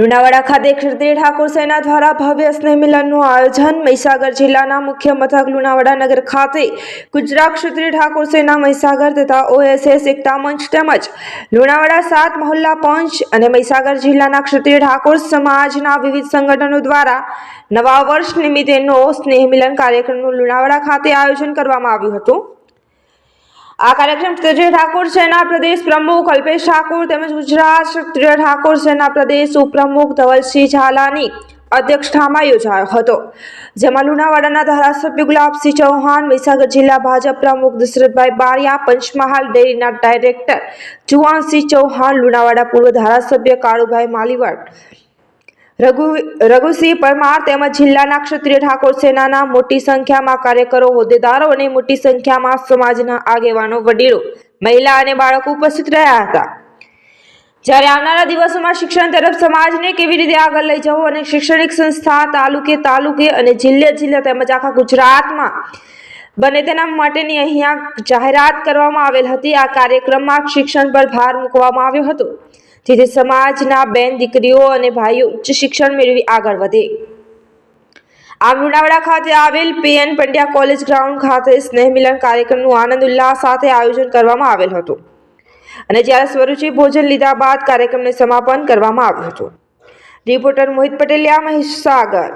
લુણાવાડા ખાતે ક્ષત્રિય ઠાકોર સેના દ્વારા ભવ્ય સ્નેહ મિલનનું આયોજન મહીસાગર જિલ્લાના મુખ્ય મથક લુણાવાડા નગર ખાતે ગુજરાત ક્ષત્રિય ઠાકોર સેના મહીસાગર તથા ઓએસએસ એકતા મંચ તેમજ લુણાવાડા સાત મહોલ્લા પંચ અને મહીસાગર જિલ્લાના ક્ષત્રિય ઠાકોર સમાજના વિવિધ સંગઠનો દ્વારા નવા વર્ષ નિમિત્તેનો સ્નેહ મિલન કાર્યક્રમનું લુણાવાડા ખાતે આયોજન કરવામાં આવ્યું હતું. આ કાર્યક્રમ ક્ષત્રિય ઠાકોર સેના પ્રદેશ પ્રમુખ અલ્પેશ ઠાકોર તેમજ ગુજરાત ક્ષત્રિય ઠાકોર સેના પ્રદેશ ઉપપ્રમુખ ધવલસિંહ ઝાલાની અધ્યક્ષતામાં યોજાયો હતો. જેમાં લુણાવાડાના ધારાસભ્ય ગુલાબસિંહ ચૌહાણ, મહીસાગર જિલ્લા ભાજપ પ્રમુખ દશરથભાઈ બારિયા, પંચમહાલ ડેરીના ડાયરેક્ટર જુવાનસિંહ ચૌહાણ, લુણાવાડા પૂર્વ ધારાસભ્ય કાળુભાઈ માલીવાડ રઘુ, રઘુસિંહ પરમાર તેમજ જિલ્લાના ક્ષત્રિય ઠાકોર સેનાના મોટી સંખ્યામાં કાર્યકરો, હોદ્દેદારો અને મોટી સંખ્યામાં સમાજના આગેવાનો, વડીલો, મહિલા અને બાળકો ઉપસ્થિત રહ્યા હતા. જ્યારે આવનારા દિવસોમાં શિક્ષણ તરફ સમાજને કેવી રીતે આગળ લઈ જવો અને શૈક્ષણિક સંસ્થા તાલુકે તાલુકે અને જિલ્લે જિલ્લે તેમજ આખા ગુજરાતમાં બને તેના માટેની અહીંયા જાહેરાત કરવામાં આવેલ હતી. આ કાર્યક્રમમાં શિક્ષણ પર ભાર મૂકવામાં આવ્યો હતો. જેથી સમાજના બેન દીકરીઓ અને ભાઈઓ ઉચ્ચ શિક્ષણ મેળવી આગળ વધે. આમ લુણાવાડા ખાતે આવેલ પીએન પંડ્યા કોલેજ ગ્રાઉન્ડ ખાતે સ્નેહ મિલન કાર્યક્રમનું આનંદ ઉલ્લાસ સાથે આયોજન કરવામાં આવેલ હતું. અને જ્યારે સ્વરૂચિ ભોજન લીધા બાદ કાર્યક્રમને સમાપન કરવામાં આવ્યું હતું. રિપોર્ટર મોહિત પટેલિયા મહીસાગર